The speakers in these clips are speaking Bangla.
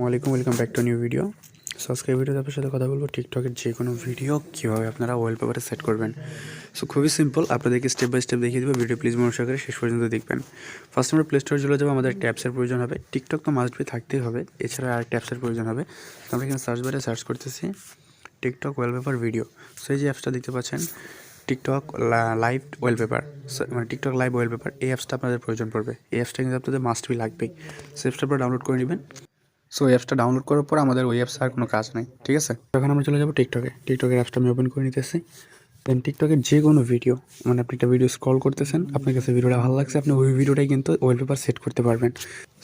ওয়ালাইকুম welcome back to new video so আজকে এই ভিডিওতে আপনার সাথে কথা বলব টিকটকের যে কোনো ভিডিও কীভাবে আপনারা ওয়ালপেপারে সেট করবেন। সো খুবই সিম্পল আপনাদেরকে স্টেপ বাই স্টেপ দেখিয়ে দেবো ভিডিও প্লিজ মনোযোগ করে শেষ পর্যন্ত দেখবেন। ফার্স্ট আমরা প্লে স্টোরে চলে যাব, আমাদের ট্যাপসের প্রয়োজন হবে। টিকটক তো মাস্ট বি থাকতেই হবে, এছাড়া আর ট্যাপসের প্রয়োজন হবে। তো আমরা এখানে সার্চ বারে সার্চ করতেছি টিকটক ওয়ালপেপার ভিডিও সো এই যে অ্যাপসটা দেখতে পাচ্ছেন টিকটক লাইভ ওয়েল ওয়ালপেপার মানে টিকটক লাইভ ওয়ালপেপার এই অ্যাপসটা আপনাদের প্রয়োজন পড়বে। এই অ্যাপসটা কিন্তু আপনাদের মাস্ট বি লাগবেই। সো অ্যাপসটা আপনারা ডাউনলোড করে নেবেন। সো এই অ্যাপসটা ডাউনলোড করার পর আমাদের ওই অ্যাপস আর কোনো কাজ নেই, ঠিক আছে? তখন আমরা চলে যাব টিকটকে টিকটকের অ্যাপসটা আমি ওপেন করে নিতেছি। দেন টিকটকের যে কোনো ভিডিও মানে আপনি একটা ভিডিও স্ক্রল করতেছেন, আপনার কাছে ভিডিওটা ভালো লাগছে, আপনি ওই ভিডিওটাই কিন্তু ওয়ালপেপার সেট করতে পারবেন।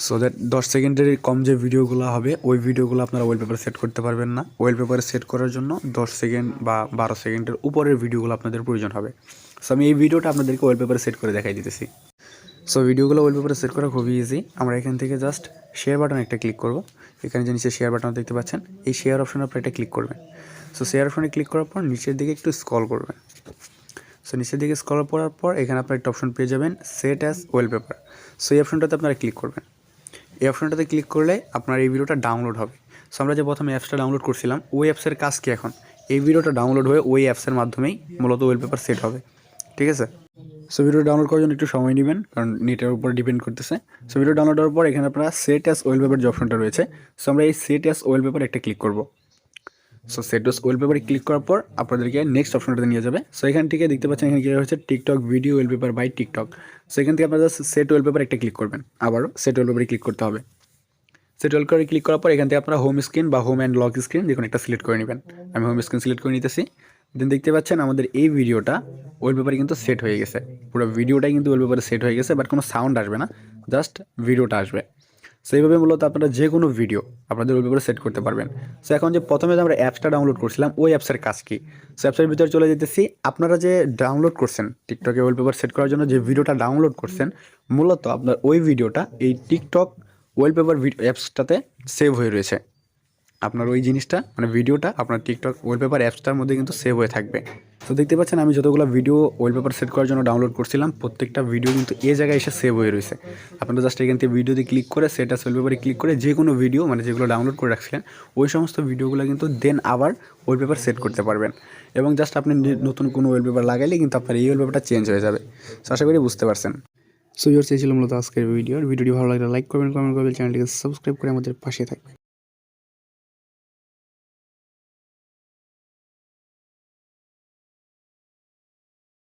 সো দ্যাট দশ সেকেন্ডের কম যে ভিডিওগুলো হবে, ওই ভিডিওগুলো আপনারা ওয়ালপেপার সেট করতে পারবেন না। ওয়ালপেপারে সেট করার জন্য দশ সেকেন্ড বা বারো সেকেন্ডের উপরের ভিডিওগুলো আপনাদের প্রয়োজন হবে। সো আমি এই ভিডিওটা আপনাদেরকে ওয়ালপেপারে সেট করে দেখাই দিতেছি। সো ভিডিওগুলো ওয়ালপেপারে সেট করা খুবই ইজি আমরা এখান থেকে জাস্ট শেয়ার বাটন একটা ক্লিক করব। এখানে যে নিচে শেয়ার বাটন দেখতে পাচ্ছেন, এই শেয়ার অপশনে আপনি এটা ক্লিক করবেন। সো শেয়ার অপশনে ক্লিক করার পর নিচের দিকে একটু স্কল করবেন। সো নিচের দিকে স্কল করার পর এখানে আপনার একটা অপশন পেয়ে যাবেন সেট অ্যাজ ওয়ালপেপার সো এই অপশনটাতে আপনারা ক্লিক করবেন। এই অপশনটাতে ক্লিক করলে আপনার এই ভিডিওটা ডাউনলোড হবে। সো আমরা যে প্রথমে অ্যাপসটা ডাউনলোড করছিলাম, ওই অ্যাপসের কাজ কি এখন? এই ভিডিওটা ডাউনলোড হয়ে ওই অ্যাপসের মাধ্যমেই মূলত ওয়ালপেপার সেট হবে। ঠিক আছে? সো ভিডিও ডাউনলোড করার জন্য একটু সময় নেবেন, কারণ নেটের উপর ডিপেন্ড করতেছে। সো ভিডিও ডাউনলোড হওয়ার পর এখানে আপনারা সেট অ্যাস ওয়েল পেপার যে অপশনটা রয়েছে, সো আমরা এই সেট অ্যাস ওয়েল পেপার একটা ক্লিক করব। সো সেট অ্যাস ওয়েলপেপারে ক্লিক করার পর আপনাদেরকে নেক্সট অপশনটাতে নিয়ে যাবে। সো এখান থেকে দেখতে পাচ্ছেন এখানে কী হচ্ছে TikTok video wallpaper by TikTok so এখান থেকে আপনারা সেট ওয়েল পেপার একটা ক্লিক করবেন, আবারও সেট ওয়েল পেপারে ক্লিক করতে হবে। সেট ওয়েল করে ক্লিক করার পর এখান থেকে আপনারা হোম স্ক্রিন বা হোম অ্যান্ড লক স্ক্রিন যে কোনো একটা সিলেক্ট করে নেবেন। আমি হোম স্ক্রিন সিলেক্ট করে নিতেছি। দেন দেখতে পাচ্ছেন আমাদের এই ভিডিওটা ওয়ালপেপারে কিন্তু সেট হয়ে গেছে। পুরো ভিডিওটাই কিন্তু ওয়ালপেপারে সেট হয়ে গেছে বাট কোনো সাউন্ড আসবে না জাস্ট ভিডিওটা আসবে। সেইভাবে মূলত আপনারা যে কোনো ভিডিও আপনাদের ওয়ালপেপারে সেট করতে পারবেন। সো এখন যে প্রথমে যে আমরা অ্যাপসটা ডাউনলোড করছিলাম, ওই অ্যাপসের কাজ কি? সো অ্যাপসের ভিতরে চলে যেতেছি, আপনারা যে ডাউনলোড করছেন টিকটকে ওয়ালপেপার সেট করার জন্য যে ভিডিওটা ডাউনলোড করছেন, মূলত আপনার ওই ভিডিওটা এই টিকটক ওয়ালপেপার অ্যাপসটাতে সেভ হয়ে রয়েছে। আপনার ওই জিনিসটা মানে ভিডিওটা আপনার টিকটক ওয়ালপেপার অ্যাপসটার মধ্যে কিন্তু সেভ হয়ে থাকবে। তো দেখতে পাচ্ছেন আমি যতগুলো ভিডিও ওয়ালপেপার সেট করার জন্য ডাউনলোড করছিলাম, প্রত্যেকটা ভিডিও কিন্তু এ জায়গায় এসে সেভ হয়ে রয়েছে। আপনারা জাস্ট এখান থেকে ভিডিওতে ক্লিক করে সেটা ওয়ালপেপারে ক্লিক করে যে কোনো ভিডিও মানে যেগুলো ডাউনলোড করে রাখছিলেন, ওই সমস্ত ভিডিওগুলো কিন্তু দেন আবার ওয়ালপেপার সেট করতে পারবেন। এবং জাস্ট আপনি নতুন কোনো ওয়ালপেপার লাগাইলে কিন্তু আপনার এই ওয়ালপেপারটা চেঞ্জ হয়ে যাবে। সো আশা করি বুঝতে পারছেন। সো ইয়োর চেয়েছিল মূলত আজকের ভিডিও ভিডিওটি ভালো লাগলে লাইক করবেন কমেন্ট করবেন চ্যানেলটিকে সাবস্ক্রাইব করে আমাদের পাশে থাকবেন।